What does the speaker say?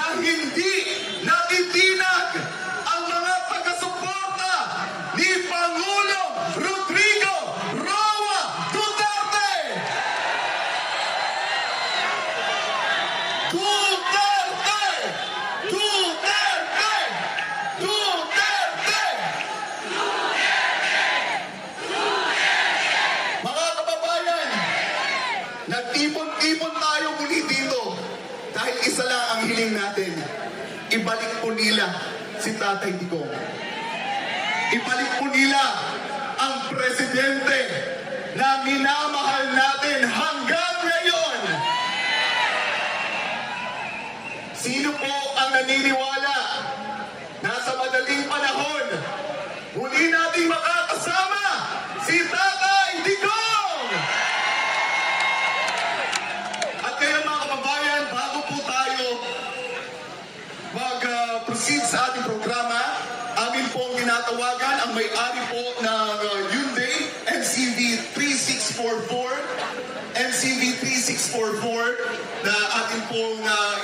na hindi natitinag ang mga taga-suporta ni Pangulong Rodrigo Roa Duterte! Duterte! Duterte! Duterte! Mga kababayan, nagtipon-tipon tayo muli isa ang hiling natin. Ibalik po nila si Tatay Digong. Ibalik po nila ang presidente na minamahal natin hanggang ngayon. Sino po ang naniniwala mag-proceed sa ating programa, amin pong tinatawagan ang may-ari po ng uh, Hyundai NCV 3644 NCV 3644 na ating pong uh,